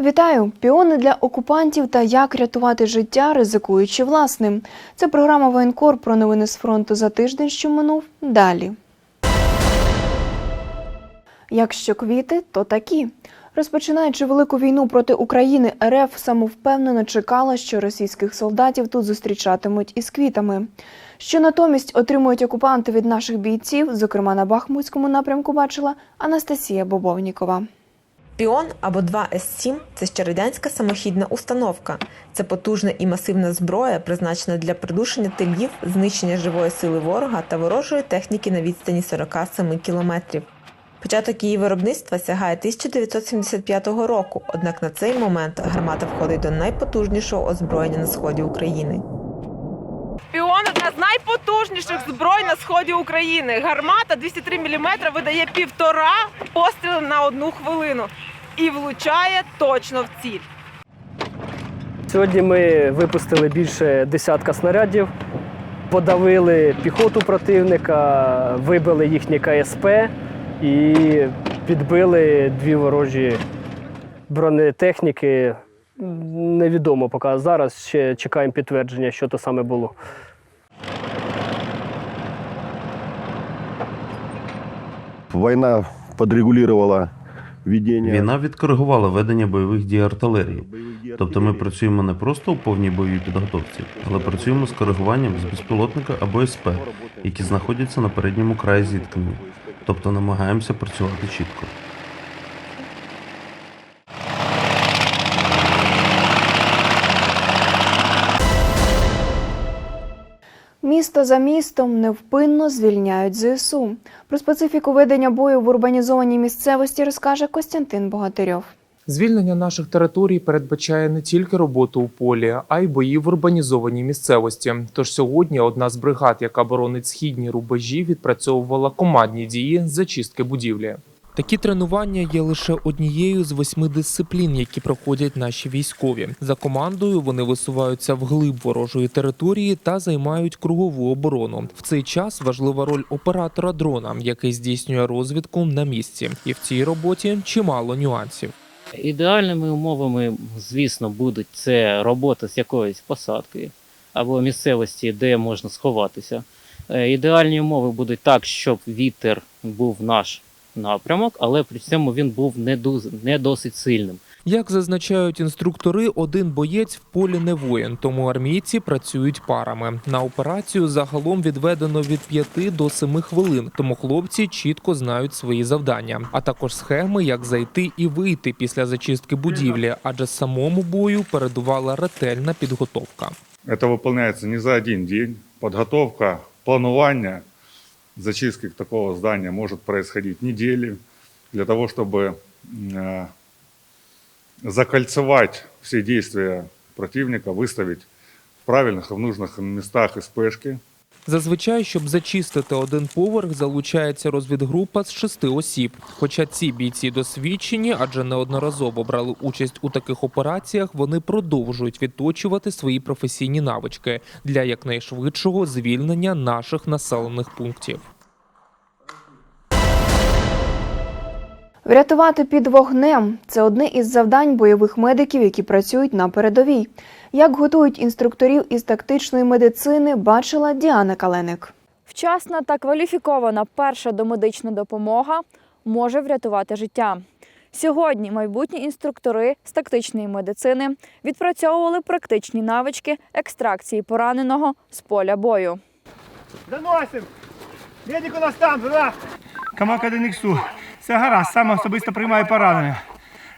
Вітаю! Піони для окупантів та як рятувати життя, ризикуючи власним. Це програма Воєнкор про новини з фронту за тиждень, що минув. Далі. Якщо квіти, то такі. Розпочинаючи велику війну проти України, РФ самовпевнено чекала, що російських солдатів тут зустрічатимуть із квітами. Що натомість отримують окупанти від наших бійців, зокрема на Бахмутському напрямку, бачила Анастасія Бобовнікова. Піон або 2С7 – це ще радянська самохідна установка. Це потужна і масивна зброя, призначена для придушення тилів, знищення живої сили ворога та ворожої техніки на відстані 47 кілометрів. Початок її виробництва сягає 1975 року, однак на цей момент гармата входить до найпотужнішого озброєння на сході України. Найпотужніших зброй на сході України. Гармата 203 мм видає півтора постріли на одну хвилину і влучає точно в ціль. Сьогодні ми випустили більше десятка снарядів, подавили піхоту противника, вибили їхнє КСП і підбили дві ворожі бронетехніки. Невідомо поки зараз ще чекаємо підтвердження, що то саме було. Война подрегулировала ведение. Війна відкоригувала ведення бойових дій артилерії. Тобто ми працюємо не просто у повній бойовій підготовці, але працюємо з коригуванням з безпілотника або СП, які знаходяться на передньому краї зіткнення. Тобто намагаємося працювати чітко. Місто за містом невпинно звільняють ЗСУ. Про специфіку ведення бою в урбанізованій місцевості розкаже Костянтин Богатирьов. Звільнення наших територій передбачає не тільки роботу у полі, а й бої в урбанізованій місцевості. Тож сьогодні одна з бригад, яка боронить східні рубежі, відпрацьовувала командні дії з зачистки будівлі. Такі тренування є лише однією з восьми дисциплін, які проходять наші військові. За командою вони висуваються вглиб ворожої території та займають кругову оборону. В цей час важлива роль оператора дрона, який здійснює розвідку на місці. І в цій роботі чимало нюансів. Ідеальними умовами, звісно, будуть це робота з якоюсь посадкою або місцевості, де можна сховатися. Е, Ідеальні умови будуть так, щоб вітер був наш напрямок, але при цьому він був не, дуже, не досить сильним. Як зазначають інструктори, один боєць в полі не воїн, тому армійці працюють парами. На операцію загалом відведено від 5 до 7 хвилин, тому хлопці чітко знають свої завдання, а також схеми, як зайти і вийти після зачистки будівлі, адже самому бою передувала ретельна підготовка. Это выполняется не за один день. Подготовка, планування зачистки такого здания может происходить недели для того, чтобы э, закольцевать все действия противника, выставить в правильных и в нужных местах СПшки, Зазвичай, щоб зачистити один поверх, залучається розвідгрупа з шести осіб. Хоча ці бійці досвідчені, адже неодноразово брали участь у таких операціях, вони продовжують відточувати свої професійні навички для якнайшвидшого звільнення наших населених пунктів. Врятувати під вогнем це одне із завдань бойових медиків, які працюють на передовій. Як готують інструкторів із тактичної медицини, бачила Діана Каленик. Вчасна та кваліфікована перша домедична допомога може врятувати життя. Сьогодні майбутні інструктори з тактичної медицини відпрацьовували практичні навички екстракції пораненого з поля бою. Заносим! Медик у нас там, да? Камака Деніксу. Все гаразд, сам особисто приймаю поранення.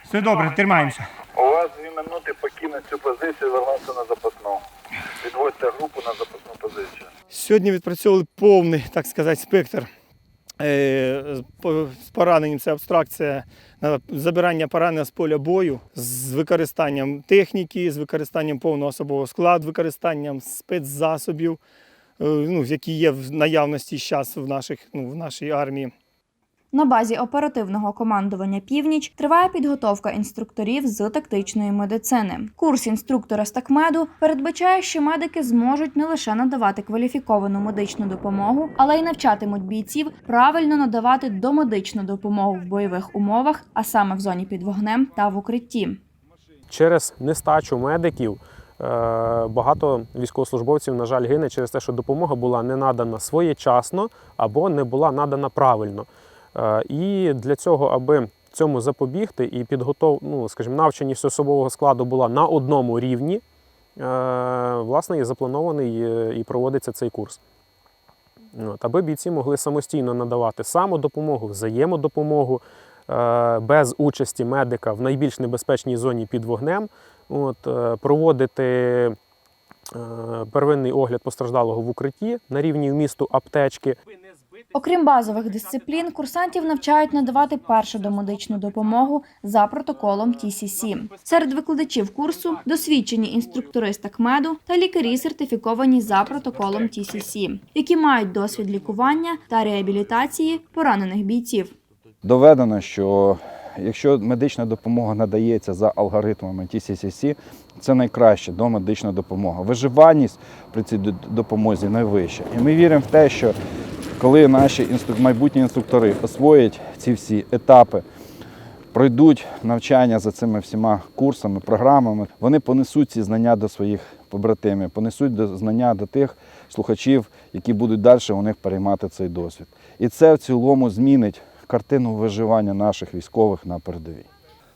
Все добре, тримаємося. У вас минути покинути цю позицію, вернутися на запасну. Відводьте групу на запасну позицію. Сьогодні відпрацьовували повний, так сказати, спектр. Е, з пораненням це абстракція забирання поранення з поля бою з використанням техніки, з використанням повного особового складу, використанням спецзасобів, е, ну, які є в наявності зараз в, ну, в нашій армії. На базі оперативного командування Північ триває підготовка інструкторів з тактичної медицини. Курс інструктора з такмеду передбачає, що медики зможуть не лише надавати кваліфіковану медичну допомогу, але й навчатимуть бійців правильно надавати домедичну допомогу в бойових умовах, а саме в зоні під вогнем та в укритті. через нестачу медиків е, багато військовослужбовців, на жаль, гине через те, що допомога була не надана своєчасно або не була надана правильно. Е, І для цього, аби цьому запобігти і підготов, ну, скажімо, навченість особового складу була на одному рівні, е, власне, і запланований е, і проводиться цей курс. От, аби бійці могли самостійно надавати самодопомогу, взаємодопомогу без участі медика в найбільш небезпечній зоні під вогнем, от, проводити первинний огляд постраждалого в укритті на рівні вмісту аптечки. Окрім базових дисциплін, курсантів навчають надавати першу домедичну допомогу за протоколом TCC. Серед викладачів курсу досвідчені інструктори з такмеду та лікарі, сертифіковані за протоколом TCC, які мають досвід лікування та реабілітації поранених бійців. Доведено, що якщо медична допомога надається за алгоритмами TCCC, це найкраща домедична допомога. Виживаність при цій допомозі найвища. І ми віримо в те, що коли наші майбутні інструктори освоять ці всі етапи, пройдуть навчання за цими всіма курсами, програмами, вони понесуть ці знання до своїх побратимів, понесуть знання до тих слухачів, які будуть далі у них переймати цей досвід. І це в цілому змінить картину виживання наших військових на передовій.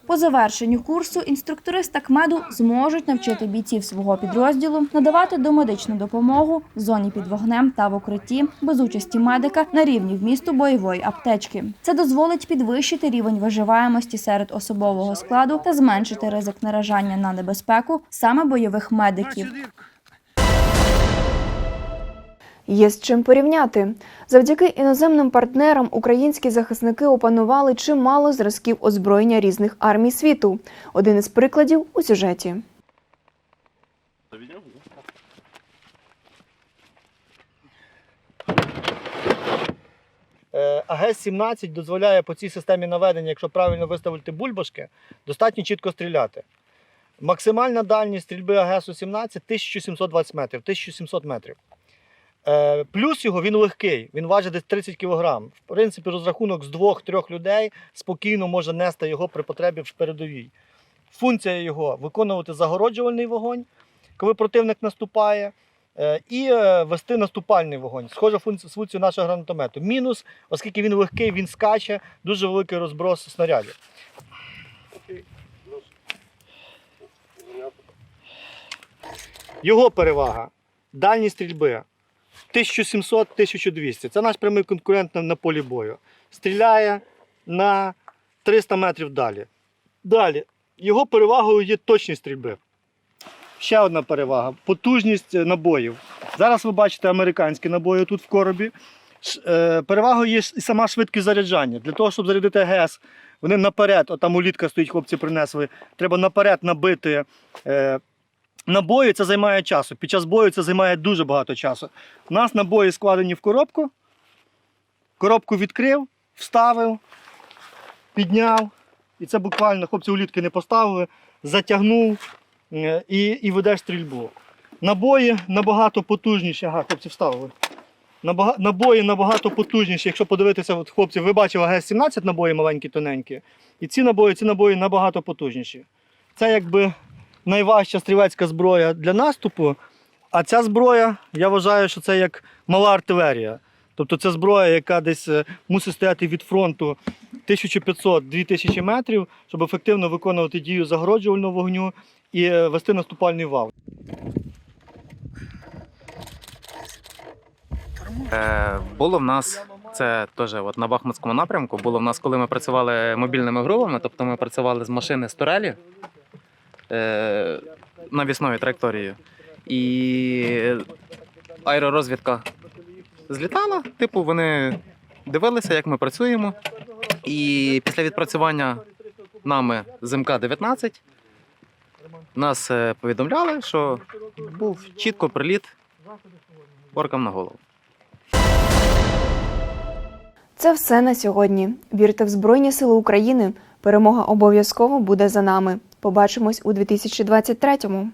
По завершенню курсу інструктори з такмеду зможуть навчити бійців свого підрозділу надавати домедичну допомогу в зоні під вогнем та в укритті без участі медика на рівні вмісту бойової аптечки. Це дозволить підвищити рівень виживаємості серед особового складу та зменшити ризик наражання на небезпеку саме бойових медиків. Є з чим порівняти. Завдяки іноземним партнерам українські захисники опанували чимало зразків озброєння різних армій світу. Один із прикладів у сюжеті. Е, АГС-17 дозволяє по цій системі наведення, якщо правильно виставити бульбашки, достатньо чітко стріляти. Максимальна дальність стрільби АГСу-17 1720 метрів, 1700 метрів. Е, Плюс його він легкий, він важить десь 30 кг. В принципі, розрахунок з двох-трьох людей спокійно може нести його при потребі в передовій. Функція його виконувати загороджувальний вогонь, коли противник наступає, е, і е, вести наступальний вогонь. Схожа функція нашого гранатомету. Мінус, оскільки він легкий, він скаче, дуже великий розброс снарядів. Його перевага дальність стрільби 1700-1200. Це наш прямий конкурент на, полі бою. Стріляє на 300 метрів далі. Далі. Його перевагою є точність стрільби. Ще одна перевага потужність е, набоїв. Зараз ви бачите американські набої тут в коробі. Е, Перевагою є і сама швидкість заряджання. Для того, щоб зарядити АГС, вони наперед, от там улітка стоїть, хлопці принесли. Треба наперед набити е, набої, це займає часу. Під час бою це займає дуже багато часу. У нас набої складені в коробку. Коробку відкрив, вставив, підняв. І це буквально хлопці улітки не поставили, затягнув е, і, і ведеш стрільбу. Набої набагато потужніші. Ага, хлопці вставили. Набої набагато потужніші. Якщо подивитися, от, хлопці, ви бачили АГС-17 набої маленькі, тоненькі. І ці набої, ці набої набагато потужніші. Це якби найважча стрілецька зброя для наступу. А ця зброя, я вважаю, що це як мала артилерія. Тобто це зброя, яка десь е, мусить стояти від фронту 1500-2000 метрів, щоб ефективно виконувати дію загороджувального вогню і е, вести наступальний вал. Е, було в нас це теж от на Бахмутському напрямку. Було в нас, коли ми працювали мобільними групами, тобто ми працювали з машини з турелі навісною траєкторією. І аеророзвідка злітала. Типу, вони дивилися, як ми працюємо. І після відпрацювання нами з МК-19 нас е, повідомляли, що був чітко приліт оркам на голову. Це все на сьогодні. Вірте в Збройні Сили України. Перемога обов'язково буде за нами. Побачимось у 2023-му.